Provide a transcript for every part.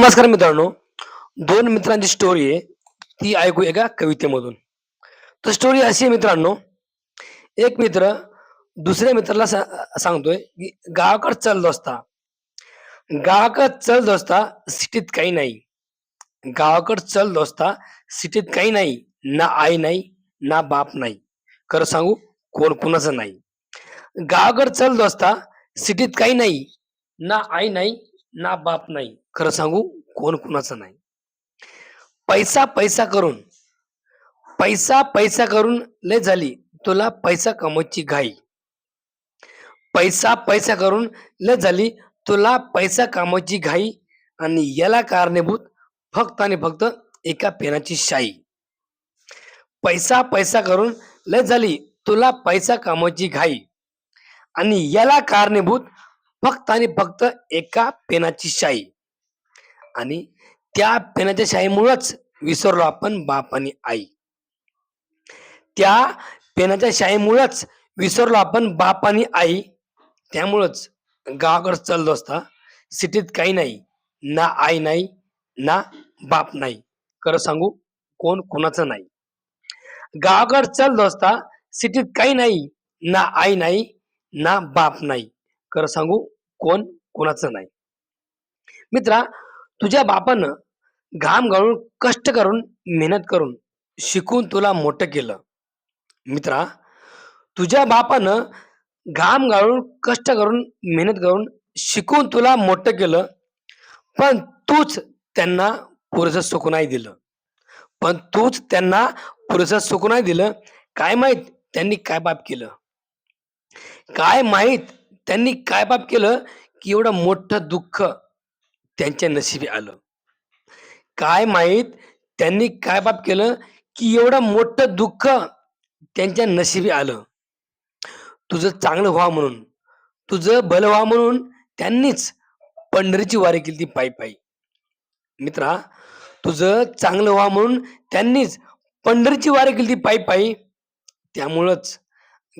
नमस्कार मित्रांनो. दोन मित्रांची स्टोरी आहे. ती ऐकू एका कवितेमधून. तर स्टोरी अशी आहे मित्रांनो. एक मित्र दुसऱ्या मित्राला सा- सांगतोय की गावाकड चल दोस्ता गावाकड चल दोस्ता सिटीत काही नाही. गावाकड चल दोस्ता सिटीत काही नाही. ना आई नाही ना बाप नाही. खरं सांगू कोण कुणाचं नाही. गावाकड चल दोस्ता सिटीत काही नाही. ना आई नाही ना बाप नाही. खरं सांगू कोण कुणाचं नाही. पैसा पैसा करून पैसा पैसा करून लय झाली तुला पैसा कमवायची घाई. पैसा पैसा करून लय झाली तुला पैसा कमवायची घाई आणि याला कारणीभूत फक्त आणि फक्त एका पेनाची शाई. पैसा पैसा करून लय झाली तुला पैसा कमवायची घाई आणि याला कारणीभूत फक्त आणि फक्त एका पेनाची शाई. आणि त्या पेनाच्या शाईमुळंच विसरलो आपण बाप आणि आई. त्या पेनाच्या शाईमुळंच विसरलो आपण बाप आणि आई. त्यामुळंच गावाकडे चाललो असता सिटीत काही नाही ना आई नाही ना बाप नाही. खरं सांगू कोण कोणाचं नाही. गावाकडं चाललो असता सिटीत काही नाही ना आई नाही ना बाप नाही. खरं सांगू कोण कोणाचं नाही. मित्रा तुझ्या बापानं घाम गाळून कष्ट करून मेहनत करून शिकून तुला मोठं केलं. मित्रा तुझ्या बापानं घाम गाळून कष्ट करून मेहनत करून शिकून तुला मोठं केलं. पण तूच त्यांना पुरेसं सुख नाही दिलं. पण तूच त्यांना पुरेसं सुख नाही दिलं. काय माहीत त्यांनी काय बाप केलं? काय माहीत त्यांनी काय बाप केलं की एवढं मोठं दुःख त्यांच्या नशिबी आलं. काय माहीत? त्यांनी काय बाप केलं की एवढं मोठं दुःख त्यांच्या नशिबी आलं. तुझं चांगलं व्हावं म्हणून. तुझं भलं व्हा म्हणून त्यांनीच पंढरीची वारी केली ती पायी पायी मित्रा तुझं चांगलं व्हा म्हणून त्यांनीच पंढरीची वारी केली ती पायी पायी त्यामुळंच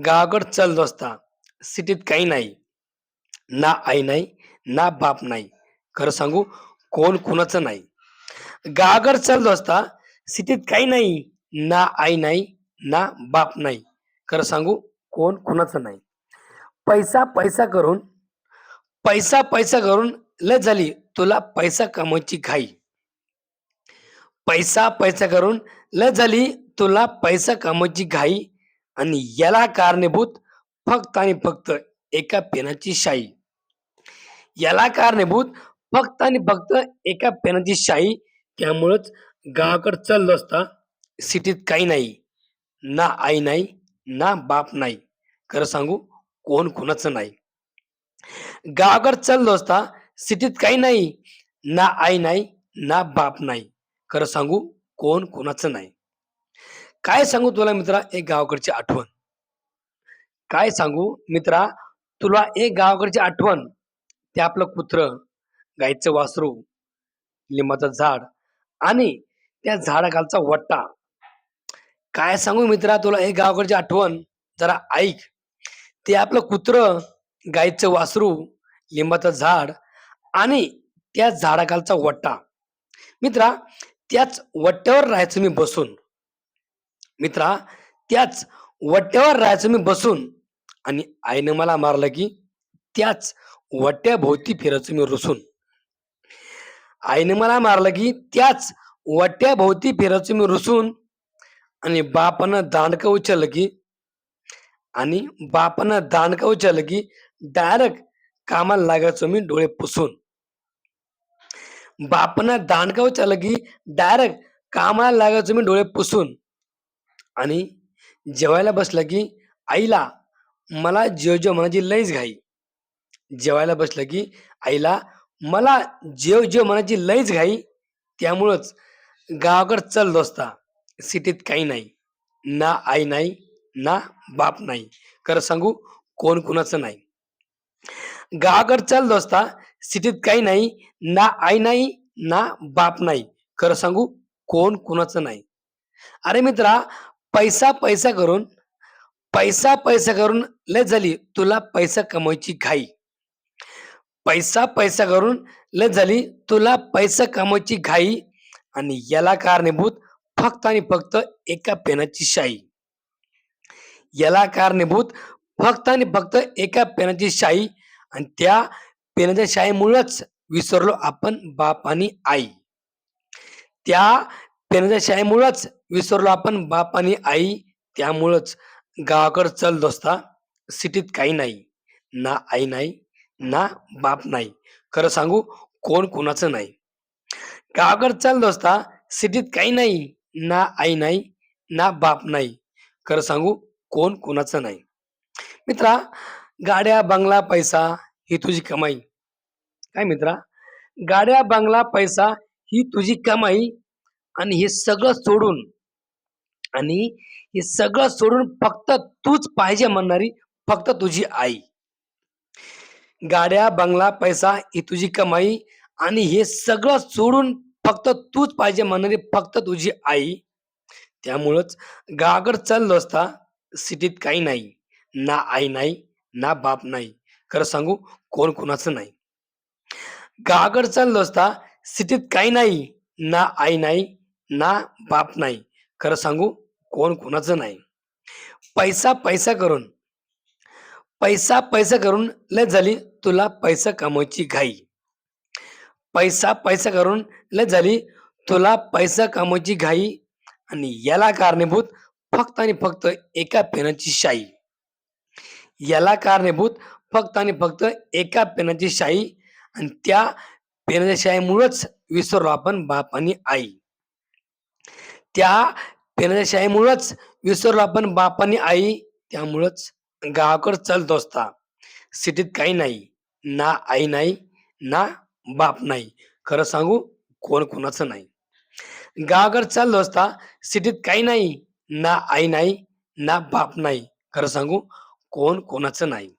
गावाकडं चल असता. सिटीत काही नाही. ना आई नाही ना बाप नाही. खरं सांगू कोण कुणाचं नाही. गागर चाललो असता सिटीत काही नाही ना आई नाही ना बाप नाही. खरं सांगू कोण कुणाचं नाही. पैसा पैसा करून पैसा पैसा करून लय झाली तुला पैसा कमवायची घाई. पैसा पैसा करून लय झाली तुला पैसा कमवायची घाई आणि याला कारणीभूत फक्त आणि फक्त एका पेनाची शाई. याला कारणीभूत फक्त आणि फक्त एका पेनाची शाई त्यामुळंच गावाकडे चाललो असता सिटीत काही नाही ना आई नाही ना बाप नाही. खरं सांगू कोण कोणाचं नाही. गावाकडे चाललो असता सिटीत काही नाही ना आई नाही ना बाप नाही. खरं सांगू कोण कोणाचं नाही. काय सांगू तुला मित्रा एक गावाकडची आठवण. काय सांगू मित्रा तुला एक गावाकडची आठवण. ते आपलं कुत्र गाईचं वासरू लिंबाचं झाड आणि त्या झाडाखालचा वट्टा. काय सांगू मित्रा तुला हे गावाकडची आठवण जरा ऐक. ते आपलं कुत्र गाईचं वासरू लिंबाचं झाड आणि त्या झाडाखालचा वट्टा. मित्रा त्याच वट्ट्यावर राहायचं मी बसून. मित्रा त्याच वट्ट्यावर राहायचं मी बसून आणि आईनं मला मारलं की त्याच वट्ट्याभोवती फिरायचं मी रुसून. आईने मला मारलं की त्याच वट्ट्याभोवती फिरायचं मी रुसून. आणि बापानं दांडकं उचललं की आणि बापानं दांडकं उचललं की डायरेक्ट कामाला लागायचो मी डोळे पुसून. बापानं दांडकं उचललं की डायरेक्ट कामाला लागायचो मी डोळे पुसून. आणि जेवायला बसलं की आईला मला जेव जेव म्हणाची लईच घाई. जेवायला बसलं की आईला मला जेव जेव मनाची लईच घाई त्यामुळंच गावाकडं चल दोस्ता. सिटीत काही नाही. ना आई नाही ना बाप नाही. खरं सांगू कोण कुणाचं नाही. गावाकडं चल दोस्ता सिटीत काही नाही ना आई नाही ना बाप नाही. खरं सांगू कोण कुणाचं नाही. अरे मित्रा पैसा पैसा करून पैसा पैसा करून लय झाली तुला पैसा कमवायची घाई. पैसा पैसा करून लज झाली. तुला पैसा कमवायची घाई आणि याला कारणीभूत फक्त आणि फक्त एका पेनाची शाई. याला कारणीभूत फक्त आणि फक्त एका पेनाची शाई आणि त्या पेनाच्या शाईमुळेच विसरलो आपण बाप आणि आई. त्या पेनाच्या शाईमुळेच विसरलो आपण बाप आणि आई. त्यामुळंच गावाकडं चल दोस्ता. सिटीत काही नाही. ना आई नाही ना बाप नाही. खरं सांगू कोण कोणाचं नाही. गावाकडं चल असता सिटीत काही नाही ना आई नाही ना बाप नाही. खरं सांगू कोण कोणाचं नाही. मित्रा गाड्या बंगला पैसा ही तुझी कमाई. काय मित्रा? गाड्या बंगला पैसा ही तुझी कमाई आणि हे सगळं सोडून आणि हे सगळं सोडून फक्त तूच पाहिजे म्हणणारी फक्त तुझी आई. गाड्या बंगला पैसा ही तुझी कमाई आणि हे सगळं सोडून फक्त तूच पाहिजे म्हणणारी फक्त तुझी आई. त्यामुळंच गागड चाललो असता सिटीत काही नाही ना आई नाही ना बाप नाही. खरं सांगू कोण कोणाचं नाही. गागड चाललो असता सिटीत काही नाही ना आई नाही ना बाप नाही. खरं सांगू कोण कोणाचं नाही. पैसा पैसा करून पैसा पैसा करून लय झाली तुला पैसा कमवायची घाई. पैसा पैसा करून लय झाली. तुला पैसा कमवायची घाई आणि याला कारणीभूत फक्त आणि फक्त एका पेनाची शाई. याला कारणीभूत फक्त आणि फक्त एका पेनाची शाई आणि त्या पेनाच्या शाईमुळेच विसरलो आपण बाप आणि आई. त्या पेनाच्या शाईमुळेच विसरलो आपण बाप आणि आई. त्यामुळंच गावाकडं चलत असता सिटीत काही नाही. ना आई नाही ना बाप नाही. खरं सांगू कोण कोणाचं नाही. गावाकडे चाललो असता सिटीत काही नाही ना आई नाही ना बाप नाही. खरं सांगू कोण कोणाचं नाही.